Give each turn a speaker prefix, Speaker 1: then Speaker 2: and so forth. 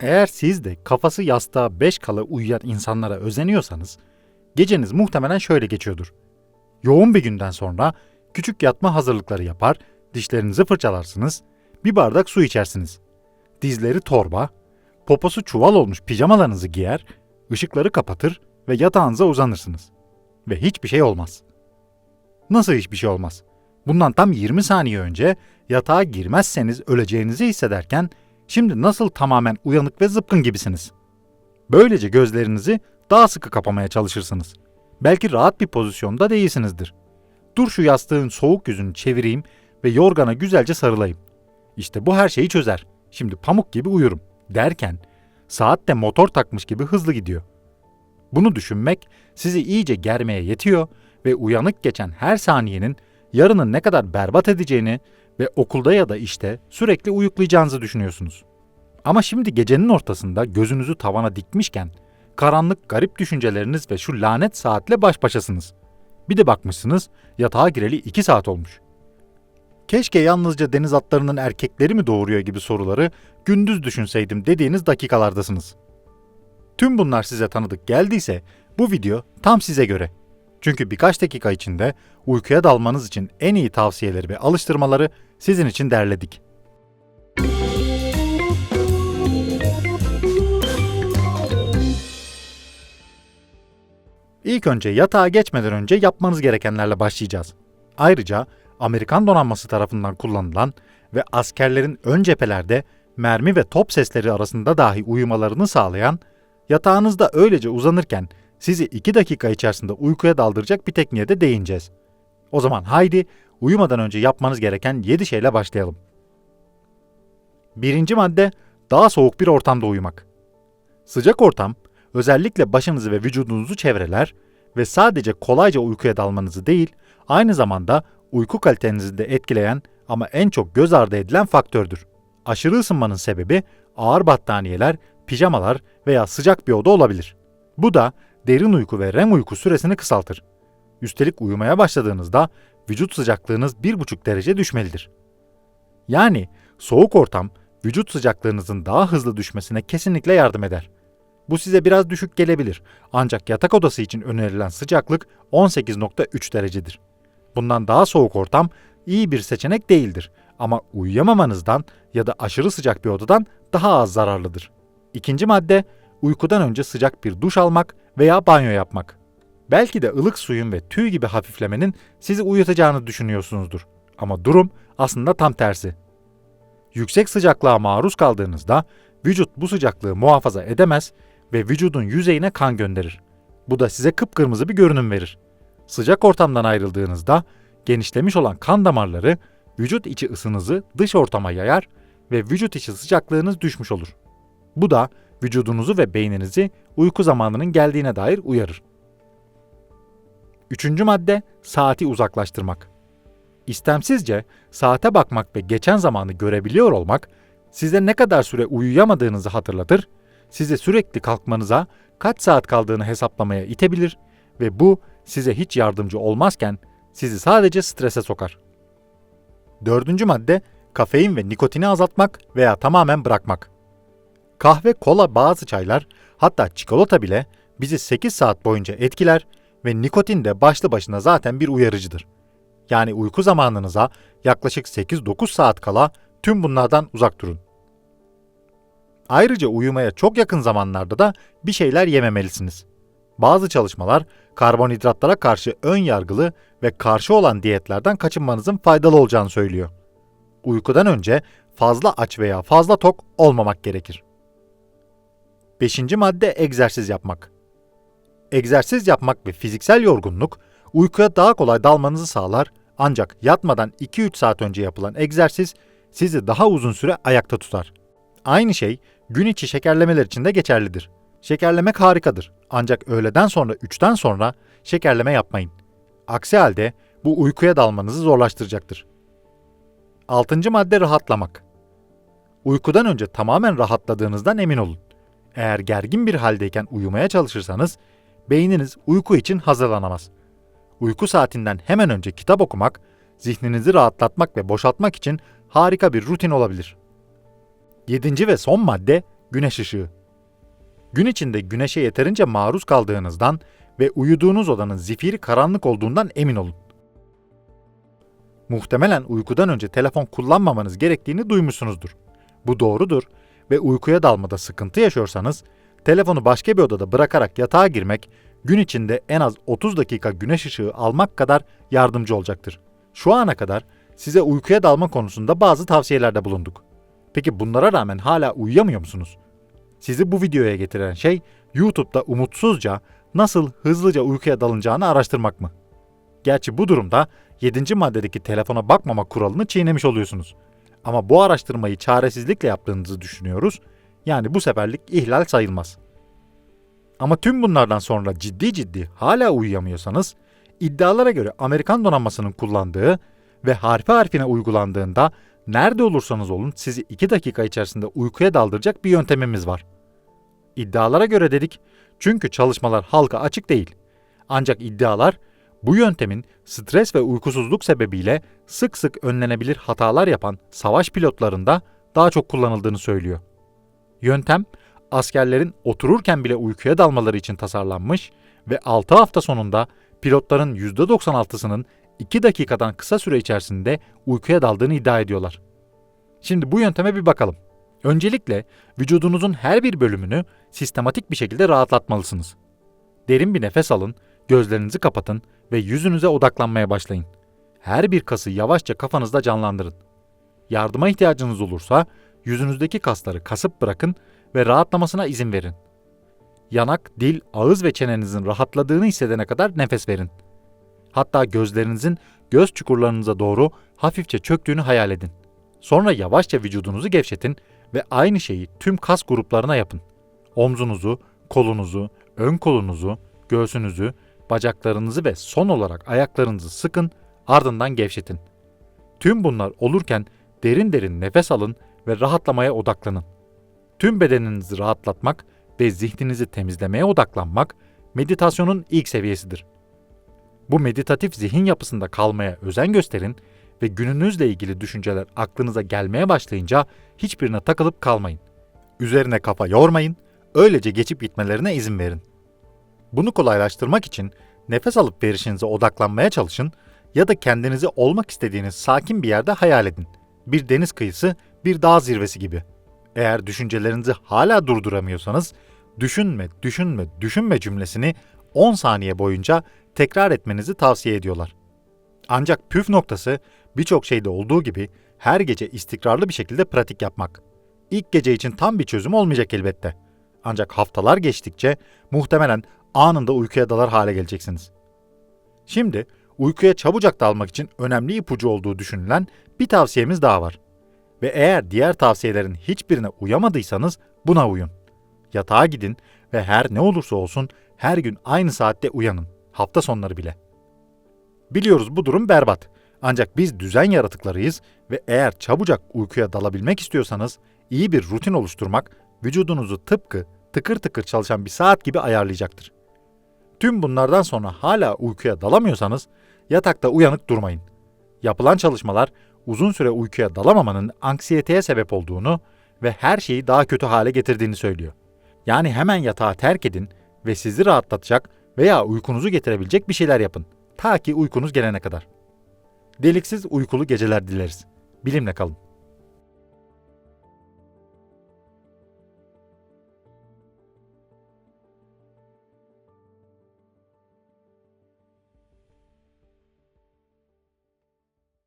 Speaker 1: Eğer siz de kafası yastığa beş kala uyuyan insanlara özeniyorsanız, geceniz muhtemelen şöyle geçiyordur. Yoğun bir günden sonra küçük yatma hazırlıkları yapar, dişlerinizi fırçalarsınız, bir bardak su içersiniz. Dizleri torba, poposu çuval olmuş pijamalarınızı giyer, ışıkları kapatır ve yatağınıza uzanırsınız. Ve hiçbir şey olmaz. Nasıl hiçbir şey olmaz? Bundan tam 20 saniye önce yatağa girmezseniz öleceğinizi hissederken şimdi nasıl tamamen uyanık ve zıpkın gibisiniz? Böylece gözlerinizi daha sıkı kapamaya çalışırsınız. Belki rahat bir pozisyonda değilsinizdir. Dur şu yastığın soğuk yüzünü çevireyim ve yorgana güzelce sarılayım. İşte bu her şeyi çözer. Şimdi pamuk gibi uyurum derken saat de motor takmış gibi hızlı gidiyor. Bunu düşünmek sizi iyice germeye yetiyor ve uyanık geçen her saniyenin yarının ne kadar berbat edeceğini ve okulda ya da işte sürekli uyuklayacağınızı düşünüyorsunuz. Ama şimdi gecenin ortasında gözünüzü tavana dikmişken karanlık garip düşünceleriniz ve şu lanet saatle baş başasınız. Bir de bakmışsınız yatağa gireli iki saat olmuş. Keşke yalnızca deniz atlarının erkekleri mi doğuruyor gibi soruları gündüz düşünseydim dediğiniz dakikalardasınız. Tüm bunlar size tanıdık geldiyse bu video tam size göre. Çünkü birkaç dakika içinde uykuya dalmanız için en iyi tavsiyeleri ve alıştırmaları sizin için derledik. İlk önce yatağa geçmeden önce yapmanız gerekenlerle başlayacağız. Ayrıca Amerikan donanması tarafından kullanılan ve askerlerin ön cephelerde mermi ve top sesleri arasında dahi uyumalarını sağlayan, yatağınızda öylece uzanırken sizi 2 dakika içerisinde uykuya daldıracak bir tekniğe de değineceğiz. O zaman haydi uyumadan önce yapmanız gereken 7 şeyle başlayalım. Birinci madde daha soğuk bir ortamda uyumak. Sıcak ortam özellikle başınızı ve vücudunuzu çevreler ve sadece kolayca uykuya dalmanızı değil, aynı zamanda uyku kalitenizi de etkileyen ama en çok göz ardı edilen faktördür. Aşırı ısınmanın sebebi ağır battaniyeler, pijamalar veya sıcak bir oda olabilir. Bu da derin uyku ve REM uyku süresini kısaltır. Üstelik uyumaya başladığınızda vücut sıcaklığınız 1,5 derece düşmelidir. Yani soğuk ortam vücut sıcaklığınızın daha hızlı düşmesine kesinlikle yardım eder. Bu size biraz düşük gelebilir ancak yatak odası için önerilen sıcaklık 18.3 derecedir. Bundan daha soğuk ortam iyi bir seçenek değildir ama uyuyamamanızdan ya da aşırı sıcak bir odadan daha az zararlıdır. İkinci madde uykudan önce sıcak bir duş almak veya banyo yapmak. Belki de ılık suyun ve tüy gibi hafiflemenin sizi uyutacağını düşünüyorsunuzdur. Ama durum aslında tam tersi. Yüksek sıcaklığa maruz kaldığınızda vücut bu sıcaklığı muhafaza edemez ve vücudun yüzeyine kan gönderir. Bu da size kıpkırmızı bir görünüm verir. Sıcak ortamdan ayrıldığınızda genişlemiş olan kan damarları vücut içi ısınızı dış ortama yayar ve vücut içi sıcaklığınız düşmüş olur. Bu da vücudunuzu ve beyninizi uyku zamanının geldiğine dair uyarır. Üçüncü madde saati uzaklaştırmak. İstemsizce saate bakmak ve geçen zamanı görebiliyor olmak size ne kadar süre uyuyamadığınızı hatırlatır, size sürekli kalkmanıza kaç saat kaldığını hesaplamaya itebilir ve bu size hiç yardımcı olmazken sizi sadece strese sokar. Dördüncü madde kafein ve nikotini azaltmak veya tamamen bırakmak. Kahve, kola, bazı çaylar, hatta çikolata bile bizi 8 saat boyunca etkiler ve nikotin de başlı başına zaten bir uyarıcıdır. Yani uyku zamanınıza yaklaşık 8-9 saat kala tüm bunlardan uzak durun. Ayrıca uyumaya çok yakın zamanlarda da bir şeyler yememelisiniz. Bazı çalışmalar karbonhidratlara karşı ön yargılı ve karşı olan diyetlerden kaçınmanızın faydalı olacağını söylüyor. Uykudan önce fazla aç veya fazla tok olmamak gerekir. Beşinci madde egzersiz yapmak. Egzersiz yapmak ve fiziksel yorgunluk uykuya daha kolay dalmanızı sağlar ancak yatmadan 2-3 saat önce yapılan egzersiz sizi daha uzun süre ayakta tutar. Aynı şey gün içi şekerlemeler için de geçerlidir. Şekerlemek harikadır ancak öğleden sonra 3'ten sonra şekerleme yapmayın. Aksi halde bu uykuya dalmanızı zorlaştıracaktır. Altıncı madde rahatlamak. Uykudan önce tamamen rahatladığınızdan emin olun. Eğer gergin bir haldeyken uyumaya çalışırsanız beyniniz uyku için hazırlanamaz. Uyku saatinden hemen önce kitap okumak, zihninizi rahatlatmak ve boşaltmak için harika bir rutin olabilir. Yedinci ve son madde güneş ışığı. Gün içinde güneşe yeterince maruz kaldığınızdan ve uyuduğunuz odanın zifiri karanlık olduğundan emin olun. Muhtemelen uykudan önce telefon kullanmamanız gerektiğini duymuşsunuzdur. Bu doğrudur ve uykuya dalmada sıkıntı yaşıyorsanız telefonu başka bir odada bırakarak yatağa girmek gün içinde en az 30 dakika güneş ışığı almak kadar yardımcı olacaktır. Şu ana kadar size uykuya dalma konusunda bazı tavsiyelerde bulunduk. Peki bunlara rağmen hala uyuyamıyor musunuz? Sizi bu videoya getiren şey YouTube'da umutsuzca nasıl hızlıca uykuya dalınacağını araştırmak mı? Gerçi bu durumda 7. maddedeki telefona bakmama kuralını çiğnemiş oluyorsunuz. Ama bu araştırmayı çaresizlikle yaptığınızı düşünüyoruz. Yani bu seferlik ihlal sayılmaz. Ama tüm bunlardan sonra ciddi ciddi hala uyuyamıyorsanız, iddialara göre Amerikan donanmasının kullandığı ve harfi harfine uygulandığında nerede olursanız olun sizi 2 dakika içerisinde uykuya daldıracak bir yöntemimiz var. İddialara göre dedik çünkü çalışmalar halka açık değil. Ancak iddialar bu yöntemin stres ve uykusuzluk sebebiyle sık sık önlenebilir hatalar yapan savaş pilotlarında daha çok kullanıldığını söylüyor. Yöntem, askerlerin otururken bile uykuya dalmaları için tasarlanmış ve 6 hafta sonunda pilotların %96'sının 2 dakikadan kısa süre içerisinde uykuya daldığını iddia ediyorlar. Şimdi bu yönteme bir bakalım. Öncelikle vücudunuzun her bir bölümünü sistematik bir şekilde rahatlatmalısınız. Derin bir nefes alın, gözlerinizi kapatın ve yüzünüze odaklanmaya başlayın. Her bir kası yavaşça kafanızda canlandırın. Yardıma ihtiyacınız olursa yüzünüzdeki kasları kasıp bırakın ve rahatlamasına izin verin. Yanak, dil, ağız ve çenenizin rahatladığını hissedene kadar nefes verin. Hatta gözlerinizin göz çukurlarınıza doğru hafifçe çöktüğünü hayal edin. Sonra yavaşça vücudunuzu gevşetin ve aynı şeyi tüm kas gruplarına yapın. Omzunuzu, kolunuzu, ön kolunuzu, göğsünüzü, bacaklarınızı ve son olarak ayaklarınızı sıkın, ardından gevşetin. Tüm bunlar olurken derin derin nefes alın ve rahatlamaya odaklanın. Tüm bedeninizi rahatlatmak ve zihninizi temizlemeye odaklanmak meditasyonun ilk seviyesidir. Bu meditatif zihin yapısında kalmaya özen gösterin ve gününüzle ilgili düşünceler aklınıza gelmeye başlayınca hiçbirine takılıp kalmayın. Üzerine kafa yormayın, öylece geçip gitmelerine izin verin. Bunu kolaylaştırmak için nefes alıp verişinize odaklanmaya çalışın ya da kendinizi olmak istediğiniz sakin bir yerde hayal edin. Bir deniz kıyısı, bir dağ zirvesi gibi. Eğer düşüncelerinizi hala durduramıyorsanız, düşünme, düşünme, düşünme cümlesini 10 saniye boyunca tekrar etmenizi tavsiye ediyorlar. Ancak püf noktası birçok şeyde olduğu gibi her gece istikrarlı bir şekilde pratik yapmak. İlk gece için tam bir çözüm olmayacak elbette. Ancak haftalar geçtikçe muhtemelen anında uykuya dalar hale geleceksiniz. Şimdi uykuya çabucak dalmak için önemli ipucu olduğu düşünülen bir tavsiyemiz daha var. Ve eğer diğer tavsiyelerin hiçbirine uyamadıysanız buna uyun. Yatağa gidin ve her ne olursa olsun her gün aynı saatte uyanın. Hafta sonları bile. Biliyoruz bu durum berbat. Ancak biz düzen yaratıklarıyız ve eğer çabucak uykuya dalabilmek istiyorsanız iyi bir rutin oluşturmak vücudunuzu tıpkı tıkır tıkır çalışan bir saat gibi ayarlayacaktır. Tüm bunlardan sonra hala uykuya dalamıyorsanız yatakta uyanık durmayın. Yapılan çalışmalar uzun süre uykuya dalamamanın anksiyeteye sebep olduğunu ve her şeyi daha kötü hale getirdiğini söylüyor. Yani hemen yatağı terk edin ve sizi rahatlatacak veya uykunuzu getirebilecek bir şeyler yapın. Ta ki uykunuz gelene kadar. Deliksiz uykulu geceler dileriz. Bilimle kalın.